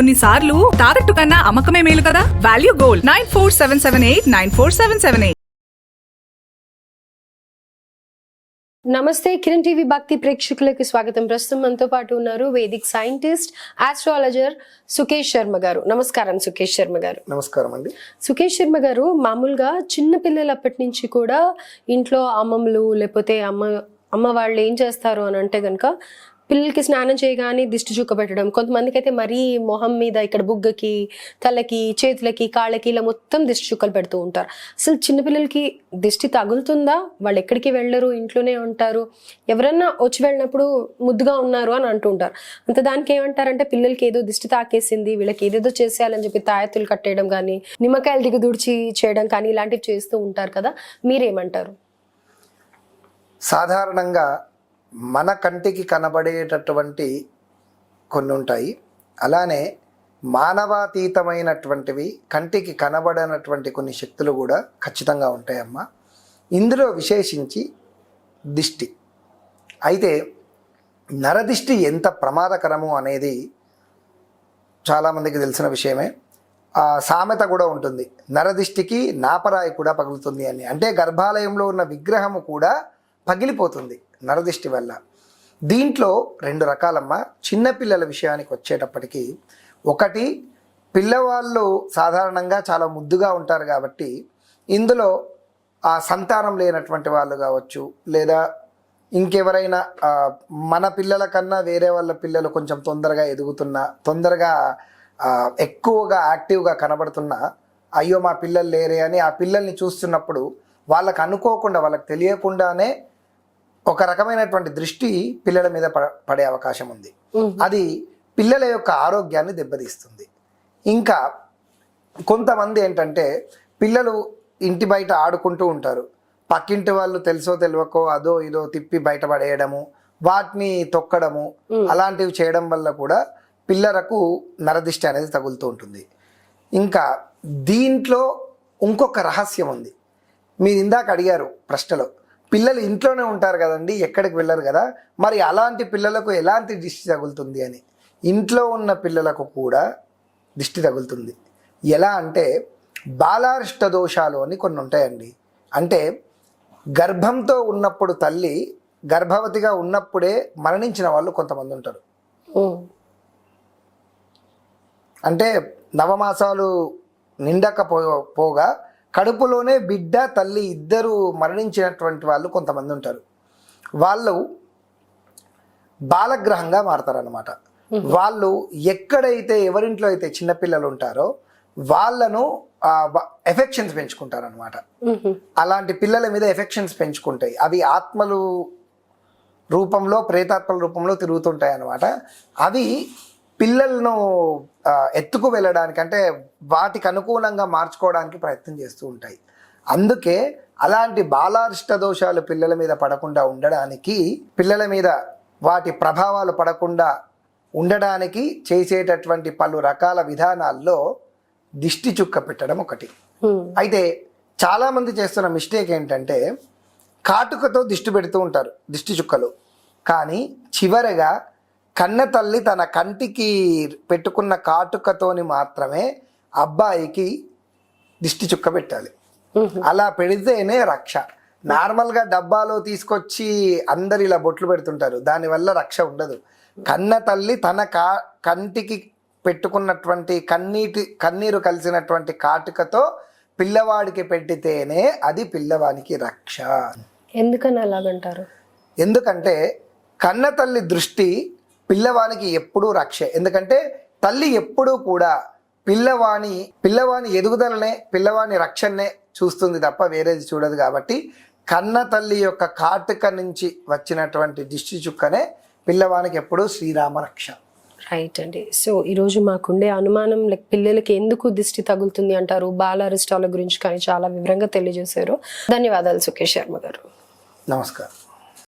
కొన్నిసార్లు తాకట్టు కన్నా అమ్మకమే మేలు కదా? Value gold nine four seven seven eight nine four seven seven eight నమస్తే కిరణ్ టీవీ భక్తి ప్రేక్షకులకి స్వాగతం. ప్రస్తుతం మనతో పాటు ఉన్నారు Vedic scientist astrologer Sukesh Sharma garu. నమస్కారం సుకేష్ శర్మ గారు. నమస్కారం అండి. సుకేష్ శర్మ గారు మామూలుగా చిన్న పిల్లలప్పటి నుంచి కూడా ఇంట్లో అమ్మమ్మలు లేకపోతే అమ్మ అమ్మ వాళ్ళు ఏం చేస్తారు అని అంటే కనుక పిల్లలకి స్నానం చేయగానే దిష్టి చుక్క పెట్టడం కొంతమందికి అయితే మరీ మొహం మీద ఇక్కడ బుగ్గకి తలకి చేతులకి కాళ్ళకి ఇలా మొత్తం దిష్టి చుక్కలు పెడుతూ ఉంటారు. అసలు చిన్నపిల్లలకి దిష్టి తగులుతుందా? వాళ్ళు ఎక్కడికి వెళ్ళరు? ఇంట్లోనే ఉంటారు? ఎవరన్నా వచ్చి వెళ్ళినప్పుడు ముద్దుగా ఉన్నారు అని అంటూ ఉంటారు. అంత దానికి ఏమంటారంటే పిల్లలకి ఏదో దిష్టి తాకేసింది వీళ్ళకి ఏదేదో చేసేయాలని చెప్పి తాయత్తులు కట్టేయడం కానీ నిమ్మకాయలు దిగదుడిచి చేయడం కానీ ఇలాంటివి చేస్తూ ఉంటారు కదా. మీరేమంటారు? సాధారణంగా మన కంటికి కనబడేటటువంటి కొన్ని ఉంటాయి. అలానే మానవాతీతమైనటువంటివి కంటికి కనబడనటువంటి కొన్ని శక్తులు కూడా ఖచ్చితంగా ఉంటాయమ్మా. ఇందులో విశేషించి దిష్టి. అయితే నరదిష్టి ఎంత ప్రమాదకరము అనేది చాలామందికి తెలిసిన విషయమే. ఆ సామెత కూడా ఉంటుంది. నరదిష్టికి నాపరాయి కూడా పగులుతుంది అని. అంటే గర్భాలయంలో ఉన్న విగ్రహము కూడా పగిలిపోతుంది. నరదిష్టి వల్ల. దీంట్లో రెండు రకాలమ్మ. చిన్నపిల్లల విషయానికి వచ్చేటప్పటికి ఒకటి పిల్లవాళ్ళు సాధారణంగా చాలా ముద్దుగా ఉంటారు కాబట్టి ఇందులో ఆ సంతానం లేనటువంటి వాళ్ళు కావచ్చు లేదా ఇంకెవరైనా మన పిల్లల కన్నా వేరే వాళ్ళ పిల్లలు కొంచెం తొందరగా ఎదుగుతున్న తొందరగా ఎక్కువగా యాక్టివ్గా కనబడుతున్న అయ్యో మా పిల్లలు లేరే అని ఆ పిల్లల్ని చూస్తున్నప్పుడు వాళ్ళకు అనుకోకుండా వాళ్ళకి తెలియకుండానే ఒక రకమైనటువంటి దృష్టి పిల్లల మీద పడే అవకాశం ఉంది. అది పిల్లల యొక్క ఆరోగ్యాన్ని దెబ్బతీస్తుంది. ఇంకా కొంతమంది ఏంటంటే పిల్లలు ఇంటి బయట ఆడుకుంటూ ఉంటారు. పక్కింటి వాళ్ళు తెలుసో తెలియకో అదో ఇదో తిప్పి బయట పడేయడము వాటిని తొక్కడము అలాంటివి చేయడం వల్ల కూడా పిల్లలకు నరదిష్టి అనేది తగులుతూ ఉంటుంది. ఇంకా దీంట్లో ఇంకొక రహస్యం ఉంది. మీరు ఇందాక అడిగారు ప్రశ్నలో పిల్లలు ఇంట్లోనే ఉంటారు కదండి ఎక్కడికి వెళ్ళరు కదా. మరి అలాంటి పిల్లలకు ఎలాంటి దిష్టి తగులుతుంది అని? ఇంట్లో ఉన్న పిల్లలకు కూడా దిష్టి తగులుతుంది. ఎలా అంటే బాలారిష్ట దోషాలు అని కొన్ని ఉంటాయండి. అంటే గర్భంతో ఉన్నప్పుడు తల్లి గర్భవతిగా ఉన్నప్పుడే మరణించిన వాళ్ళు కొంతమంది ఉంటారు. అంటే నవమాసాలు నిండక పో పోగా కడుపులోనే బిడ్డ తల్లి ఇద్దరు మరణించినటువంటి వాళ్ళు కొంతమంది ఉంటారు. వాళ్ళు బాలగ్రహంగా మారతారనమాట వాళ్ళు ఎక్కడైతే ఎవరింట్లో అయితే చిన్నపిల్లలు ఉంటారో వాళ్ళను ఎఫెక్షన్స్ పెంచుకుంటారనమాట. అలాంటి పిల్లల మీద ఎఫెక్షన్స్ పెంచుకుంటాయి. అవి ఆత్మలు రూపంలో ప్రేతాత్మల రూపంలో తిరుగుతుంటాయి అన్నమాట అవి పిల్లలను ఎత్తుకు వెళ్ళడానికి అంటే వాటికి అనుకూలంగా మార్చుకోవడానికి ప్రయత్నం చేస్తూ ఉంటాయి. అందుకే అలాంటి బాలారిష్ట దోషాలు పిల్లల మీద పడకుండా ఉండడానికి పిల్లల మీద వాటి ప్రభావాలు పడకుండా ఉండడానికి చేసేటటువంటి పలు రకాల విధానాల్లో దిష్టి చుక్క పెట్టడం ఒకటి. అయితే చాలా మంది చేస్తున్న మిస్టేక్ ఏంటంటే కాటుకతో దిష్టి పెడుతూ ఉంటారు దిష్టి చుక్కలు. కానీ చివరగా కన్న తల్లి తన కంటికి పెట్టుకున్న కాటుకతోని మాత్రమే అబ్బాయికి దిష్టి చుక్క పెట్టాలి. అలా పెడితేనే రక్ష. నార్మల్గా డబ్బాలో తీసుకొచ్చి అందరు ఇలా బొట్లు పెడుతుంటారు. దానివల్ల రక్ష ఉండదు. కన్న తల్లి తన కా కంటికి పెట్టుకున్నటువంటి కన్నీటి కన్నీరు కలిసినటువంటి కాటుకతో పిల్లవాడికి పెట్టితేనే అది పిల్లవానికి రక్ష. ఎందుకని అలాగంటారు? ఎందుకంటే కన్న తల్లి దృష్టి పిల్లవానికి ఎప్పుడూ రక్ష. ఎందుకంటే తల్లి ఎప్పుడూ కూడా పిల్లవాని పిల్లవాని ఎదుగుదలనే పిల్లవాని రక్షణనే చూస్తుంది తప్ప వేరేది చూడదు కాబట్టి కన్న తల్లి యొక్క కాటుక నుంచి వచ్చినటువంటి దిష్టి చుక్కనే పిల్లవానికి ఎప్పుడూ శ్రీరామ రక్ష. రైట్ అండి. సో ఈరోజు మాకుండే అనుమానం లైక్ పిల్లలకి ఎందుకు దిష్టి తగులుతుంది అంటారు? బాల అరిస్టాల గురించి కానీ చాలా వివరంగా తెలియజేశారు. ధన్యవాదాలు సుకేష్ శర్మ గారు. నమస్కారం.